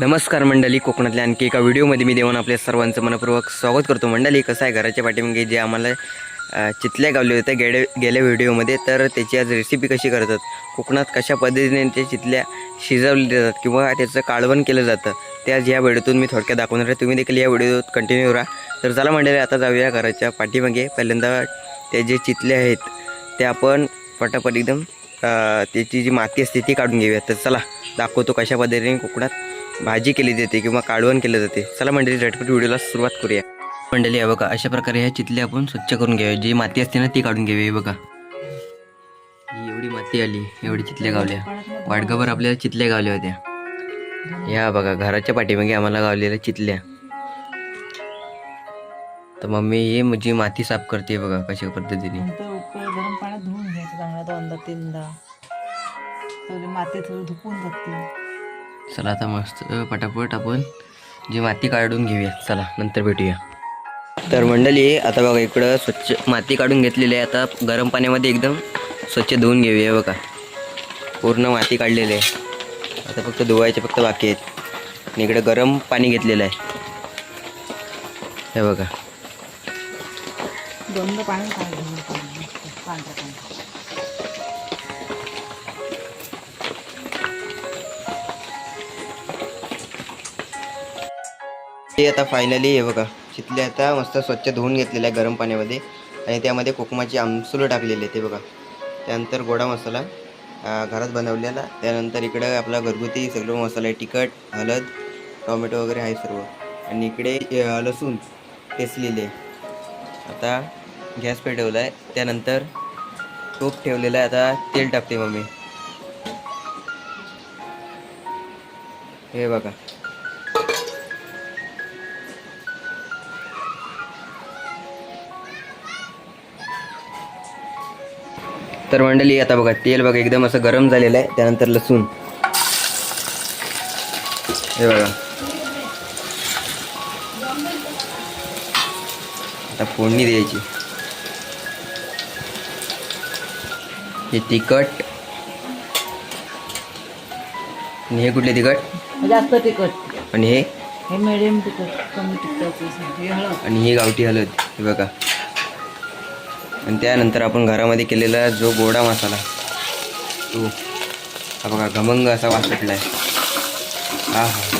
नमस्कार मंडळी कोकणातल्या आणखी एका व्हिडिओमध्ये मी देऊन आपल्या सर्वांचं मनपूर्वक स्वागत करतो. मंडळी कसं आहे घराच्या पाठीमागे जे आम्हाला चितल्या गावले होत्या गेले गेल्या व्हिडिओमध्ये तर त्याची आज रेसिपी कशी करतात? कोकणात कशा पद्धतीने ते चितल्या शिजवल्या जातात किंवा त्याचं काळवण केलं जातं ते आज या व्हिडिओतून मी थोडक्यात दाखवणार आहे. तुम्ही देखील या व्हिडिओत कंटिन्यू राहा तर चला मंडळी आता जाऊया घराच्या पाठीमागे. पहिल्यांदा ते जे चितले आहेत ते आपण पटापट एकदम त्याची जी माती असते ती काढून घेऊया तर चला दाखवतो कशा पद्धतीने कोकणात भाजी केली जाते किंवा काढवण केलं जाते. चला मंडळी झटपट व्हिडिओला सुरुवात करूया. मंडळी आहे बघा अशा प्रकारे ह्या चितल्या आपण स्वच्छ करून घ्याव्या जी माती असते ना ती काढून घ्यावी हे बघा. ही एवढी माती आली एवढी चितल्या गावल्या. वाटगाभर आपल्याला चितल्या गावल्या होत्या. या बघा घराच्या पाठीमागे आम्हाला गावलेल्या चितल्या. तर मम्मी हे म्हणजे माती साफ करते बघा कशा पद्धतीने. गरम पाण्यात धुवून घ्यायचं चांगला दोनदा तीनदा. माती थोडी धुपून जाते. चला आता मस्त पटापट आपण जी माती काढून घेऊया चला नंतर भेटूया. तर मंडळी आता बघा इकडं स्वच्छ माती काढून घेतलेली आहे. आता गरम पाण्यामध्ये एकदम स्वच्छ धुवून घेऊया बघा. पूर्ण माती काढलेली आहे. आता फक्त धुवायचे फक्त बाकी आहेत. आणि इकडं गरम पाणी घेतलेलं आहे. हे बघा. ते आता फायनली हे बघा. चितले आता मस्त स्वच्छ धुवून घेतलेलं आहे गरम पाण्यामध्ये आणि त्यामध्ये कोकमाची आमसुलं टाकलेली आहे ते बघा. त्यानंतर गोडा मसाला घरात बनवलेला. त्यानंतर इकडं आपला घरगुती सगळं मसाला आहे तिखट हळद टोमॅटो वगैरे आहे सर्व. आणि इकडे लसूण टेसलेले आता गॅस पेटवला आहे त्यानंतर तूप ठेवलेलं आहे. आता तेल टाकते मम्मी. हे बघा. तर मंडळी आता बघा तेल बघा एकदम असं गरम झालेलं आहे. त्यानंतर लसूण. हे बघा. आता फोडणी द्यायची. हे तिखट. आणि हे कुठले तिखट? जास्त तिखट. आणि हे? हे मिडियम तिखट कमी तिखटाचं आणि ही गावठी हळद. हे बघा. आणि त्यानंतर आपण घरामध्ये केलेला जो गोडा मसाला तो हा बघा घमंग असा वास सुटला आहे. हा हा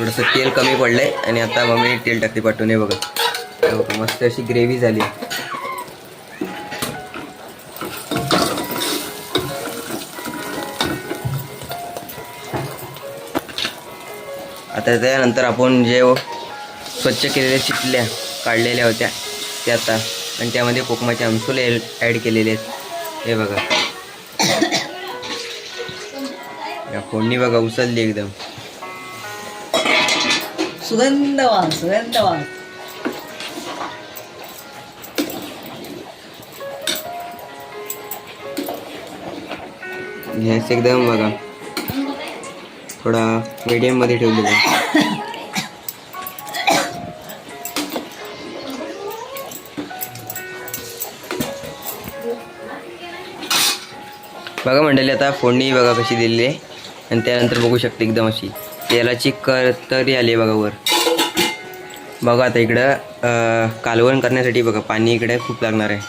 थोडंसं तेल कमी पडलंय आणि आता मम्मी तेल टाकते पाठवून. हे बघा. मस्त अशी ग्रेव्ही झाली. आता त्यानंतर आपण जे स्वच्छ केलेल्या चिटल्या काढलेल्या होत्या त्या आता आणि त्यामध्ये कोकमाचे आमसुले ॲड केलेले आहेत. हे बघा. या फोडणी बघा उचलली एकदम. सुगंध वास सुगंध गॅस एकदम बघा. थोडा मीडियममध्ये ठेवलेला बघा. मंडळी आता फोडणी बघा कशी दिलेली आहे. आणि त्यानंतर बघू शकते एकदम अशी. तेलाची कर तरी आली आहे बघा वर. बघा आता इकडं कालवण करण्यासाठी बघा पाणी इकडे खूप लागणार आहे.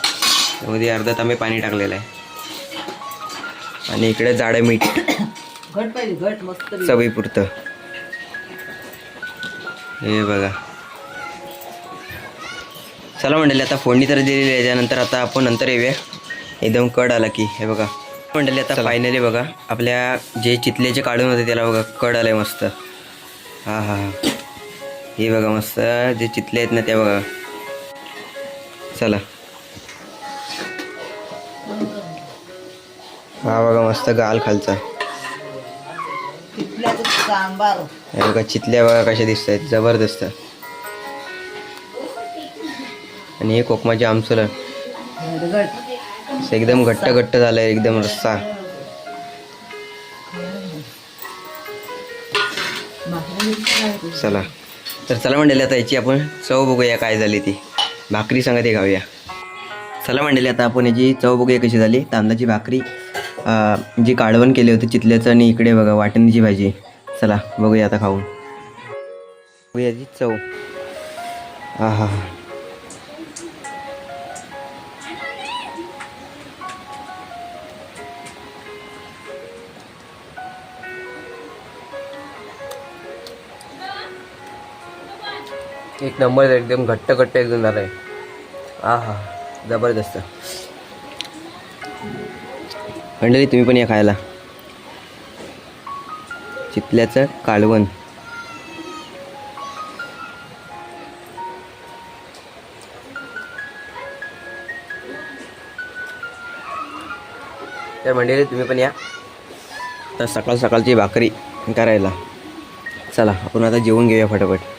त्यामध्ये अर्धा तांबे पाणी टाकलेलं आहे. आणि इकडे जाडं मीठ. घट पाहिजे घट मस्त चवीपुरतं. हे बघा. चला मंडळी आता फोडणी तर दिलेली आहे. त्यानंतर आता आपण नंतर येऊया. एकदम कड आला की हे बघा. मंडळी आता फायनली बघा आपल्या जे चितल्याचे काढून होते त्याला बघा कड आलंय मस्त. हा हा हा. हे बघा मस्त जे चितले आहेत ना ते बघा. चला. हा बघा मस्त गाल खालचा. हे बघा चितल्या बघा कशा दिसत आहेत जबरदस्त. आणि हे कोकमाचे आमसुलं असं एकदम घट्ट घट्ट झालाय एकदम रस्सा. चला. तर चला मंडळी आता याची आपण चव बघूया काय झाली ती. भाकरी सांगा ते खाऊया. चला मंडळी आता आपण याची चव बघूया कशी झाली. तांदळाची भाकरी जी काळवण केली होती चितल्याचं आणि इकडे बघा वाटणीची भाजी. चला बघूया आता खाऊन. याची चव. हा हा एक नंबर एकदम घट्ट घट्ट एकदम झालं आहे हा हा जबरदस्त. मंडळी तुम्ही पण या खायला. चितल्याचं कालवण. तर मंडळी तुम्ही पण या. तर सकाळ सकाळची भाकरी करायला. चला आपण आता जेवून घेऊया फटाफट.